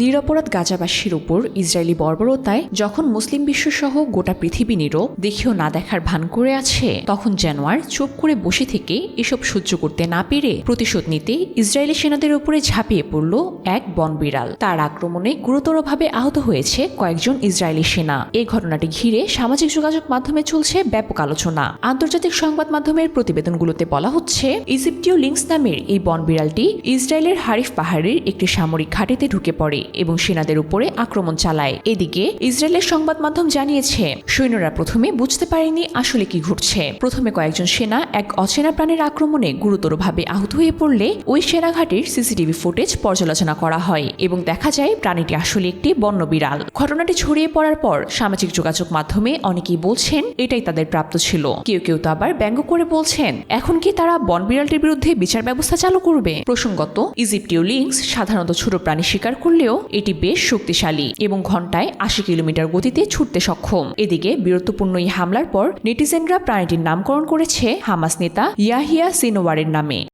নিরপরাধ গাজাবাসীর উপর ইসরায়েলি বর্বরতায় যখন মুসলিম বিশ্বসহ গোটা পৃথিবী নীরব দেখেও না দেখার ভান করে আছে, তখন জানোয়ার চুপ করে বসে থেকে এসব সহ্য করতে না পেরে প্রতিশোধ নিতে ইসরায়েলি সেনাদের উপরে ঝাঁপিয়ে পড়ল এক বনবিড়াল তার আক্রমণে গুরুতরভাবে আহত হয়েছে কয়েকজন ইসরায়েলি সেনা। এই ঘটনাটি ঘিরে সামাজিক যোগাযোগ মাধ্যমে চলছে ব্যাপক আলোচনা। আন্তর্জাতিক সংবাদ মাধ্যমের প্রতিবেদনগুলোতে বলা হচ্ছে ইজিপ্টীয় লিংস নামের এই বনবিড়ালটি ইসরায়েলের হারিফ পাহাড়ের একটি সামরিক ঘাটিতে ঢুকে পড়ে। এবং সেনাদের উপরে আক্রমণ চালায়। এদিকে ইসরায়েলের সংবাদ মাধ্যম জানিয়েছে, সৈন্যরা প্রথমে বুঝতে পারেনি আসলে কি ঘটছে। প্রথমে কয়েকজন সেনা এক অচেনা প্রাণীর আক্রমণে গুরুতরভাবে আহত হয়ে পড়লে ওই সেনাঘাটির সিসিটিভি ফুটেজ পর্যালোচনা করা হয় এবং দেখা যায় প্রাণীটি আসলে একটি বন্য বিড়াল। ঘটনাটি ছড়িয়ে পড়ার পর সামাজিক যোগাযোগ মাধ্যমে অনেকেই বলছেন, এটাই তাদের প্রাপ্ত ছিল। কেউ কেউ তো আবার ব্যঙ্গ করে বলছেন, এখন কি তারা বন বিড়ালটির বিরুদ্ধে বিচার ব্যবস্থা চালু করবে? প্রসঙ্গত, ইজিপ্টীয় লিংস সাধারণত ছোট প্রাণী শিকার করলেও এটি বেশ শক্তিশালী এবং ঘন্টায় আশি কিলোমিটার গতিতে ছুটতে সক্ষম। এদিকে বীরত্বপূর্ণ এই হামলার পর নেটিজেনরা প্রাণীটির নামকরণ করেছে হামাস নেতা ইয়াহিয়া সিনোয়ারের নামে।